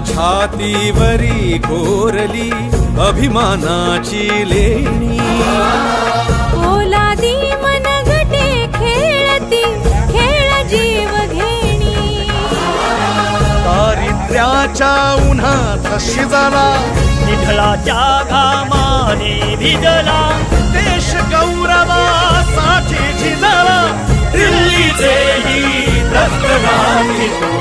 छातीवरी कोरली अभिमानाची लेणी. पोलादी मनगटे खेळती खेळ जीव घेणी. दारिद्र्याच्या उन्हात शिजला निधळाच्या घामाने भिजला देश गौरवासाठी झिजला दिल्लीचे ही दस्तराज